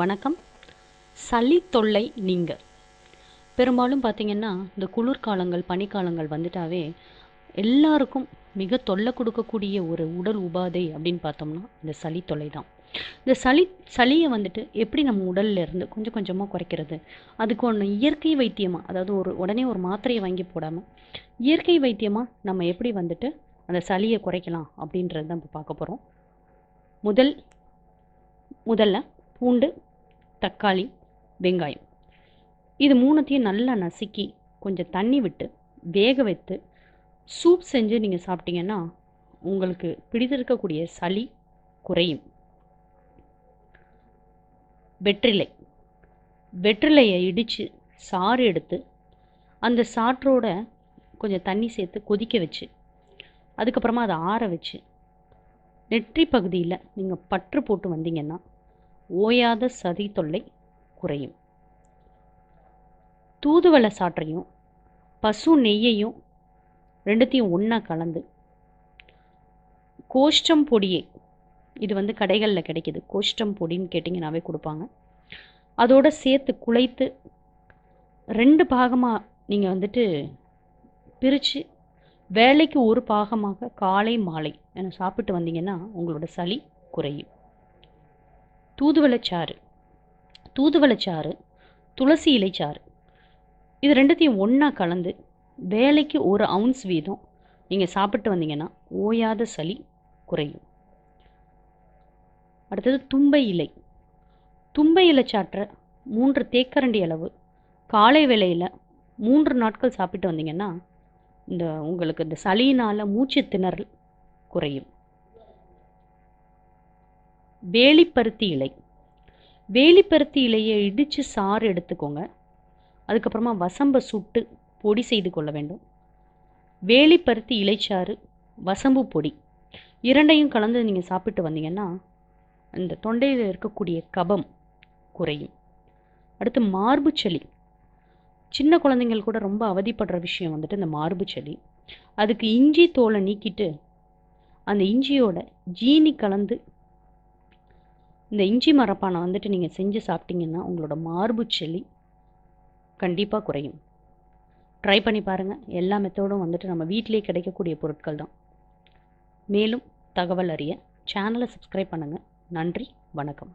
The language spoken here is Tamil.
வணக்கம். சளி தொல்லை நீங்க. பெரும்பாலும் பார்த்தீங்கன்னா இந்த குளிர்காலங்கள் பனிக்காலங்கள் வந்துட்டாவே எல்லாருக்கும் மிக தொல்லை கொடுக்கக்கூடிய ஒரு உடல் உபாதை அப்படின்னு பார்த்தோம்னா இந்த சளி தொல்லை தான். இந்த சளி சளியை வந்துட்டு எப்படி நம்ம உடல்ல இருந்து கொஞ்சம் கொஞ்சமாக குறைக்கிறது? அதுக்கு ஒன்று இயற்கை வைத்தியமாக அதாவது ஒரு உடனே ஒரு மாத்திரையை வாங்கி போடாமல் இயற்கை வைத்தியமாக நம்ம எப்படி வந்துட்டு அந்த சளியை குறைக்கலாம் அப்படின்றது தான் இப்போ பார்க்க போகிறோம் முதல் முதல்ல பூண்டு தக்காளி வெங்காயம். இது மூணுத்தையும் நல்லா நசுக்கி கொஞ்சம் தண்ணி விட்டு வேக வைத்து சூப் செஞ்சு நீங்கள் சாப்பிட்டீங்கன்னா உங்களுக்கு பிடித்திருக்கக்கூடிய சளி குறையும். வெற்றிலை. வெற்றிலையை இடித்து சாறு எடுத்து அந்த சாற்றோட கொஞ்சம் தண்ணி சேர்த்து கொதிக்க வச்சு அதுக்கப்புறமா அதை ஆற வச்சு நெற்றி பகுதியில் நீங்கள் பற்று போட்டு வந்தீங்கன்னா ஓயாத சதி தொல்லை குறையும். தூதுவளை சாற்றையும் பசு நெய்யையும் ரெண்டுத்தையும் ஒன்றா கலந்து கோஷ்டம் பொடியை இது வந்து கடைகளில் கிடைக்கிது கோஷ்டம் பொடின்னு கேட்டிங்கனாவே கொடுப்பாங்க. அதோட சேர்த்து குழைத்து ரெண்டு பாகமாக நீங்கள் வந்துட்டு பிரித்து வேலைக்கு ஒரு பாகமாக காலை மாலை என சாப்பிட்டு வந்தீங்கன்னா உங்களோட சளி குறையும். தூதுவளைச்சாறு. தூதுவளைச்சாறு துளசி இலைச்சாறு. இது ரெண்டுத்தையும் ஒன்றா கலந்து வேலைக்கு ஒரு அவுன்ஸ் வீதம் நீங்கள் சாப்பிட்டு வந்தீங்கன்னா ஓயாத சளி குறையும். அடுத்தது தும்பை இலை. தும்பை இலை சாற்றை மூன்று தேக்கரண்டி அளவு காலை வேளையில் மூன்று நாட்கள் சாப்பிட்டு வந்தீங்கன்னா இந்த உங்களுக்கு இந்த சளியினால் மூச்சு திணறல் குறையும். வேலிப்பருத்தி இலை. வேலிப்பருத்தி இலையை இடித்து சாறு எடுத்துக்கோங்க. அதுக்கப்புறமா வசம்பை சுட்டு பொடி செய்து கொள்ள வேண்டும். வேலிப்பருத்தி இலைச்சாறு வசம்பு பொடி இரண்டையும் கலந்து நீங்கள் சாப்பிட்டு வந்தீங்கன்னா இந்த தொண்டையில் இருக்கக்கூடிய கபம் குறையும். அடுத்து மார்பு சளி. சின்ன குழந்தைங்கள் கூட ரொம்ப அவதிப்படுற விஷயம் வந்துட்டு இந்த மார்பு சளி. அதுக்கு இஞ்சி தோலை நீக்கிட்டு அந்த இஞ்சியோட ஜீனி கலந்து இந்த இஞ்சி மரப்பானை வந்துட்டு நீங்கள் செஞ்சு சாப்பிட்டீங்கன்னா உங்களோட மார்பு சளி கண்டிப்பாக குறையும். ட்ரை பண்ணி பாருங்கள் எல்லா மெத்தோடும் வந்துட்டு நம்ம வீட்டிலே கிடைக்கக்கூடிய பொருட்கள் தான். மேலும் தகவல் அறிய சேனலை சப்ஸ்கிரைப் பண்ணுங்கள் நன்றி வணக்கம்.